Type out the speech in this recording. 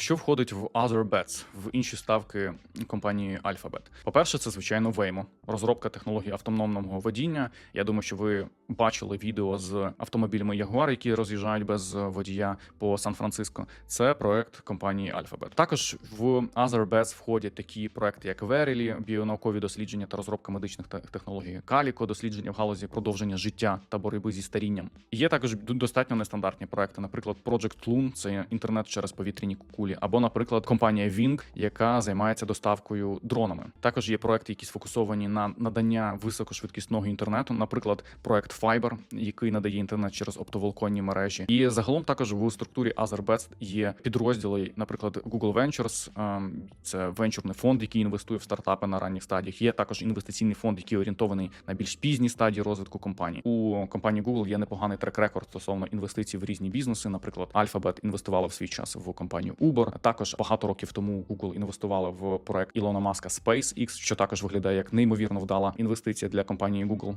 Що входить в Other Bets, в інші ставки компанії Alphabet? По-перше, це звичайно Waymo, розробка технології автономного водіння. Я думаю, що ви бачили відео з автомобілями Jaguar, які роз'їжджають без водія по Сан-Франциско. Це проект компанії Alphabet. Також в Other входять такі проекти, як Verily, біонаукові дослідження та розробка медичних технологій, Calico, дослідження в галузі продовження життя та боротьби зі старінням. Є також достатньо нестандартні проекти, наприклад, Project Loon – це інтернет через повітряні кулі, або, наприклад, компанія Wing, яка займається доставкою дронами. Також є проекти, які сфокусовані на надання високошвидкісного інтернету, наприклад, проект Fiber, який надає інтернет через оптоволоконні мережі. І загалом також в структурі Azerbest є підрозділи, наприклад, Google Ventures, ем, це венчурний фонд, який інвестує в стартапи на ранніх стадіях. Є також інвестиційний фонд, який орієнтований на більш пізні стадії розвитку компанії. У компанії Google є непоганий трек-рекорд стосовно інвестицій в різні бізнеси. Наприклад, Alphabet інвестувала в свій час в компанію Uber. Також багато років тому Google інвестувала в проект Ілона Маска SpaceX, що також виглядає як неймовірно вдала інвестиція для компанії Google.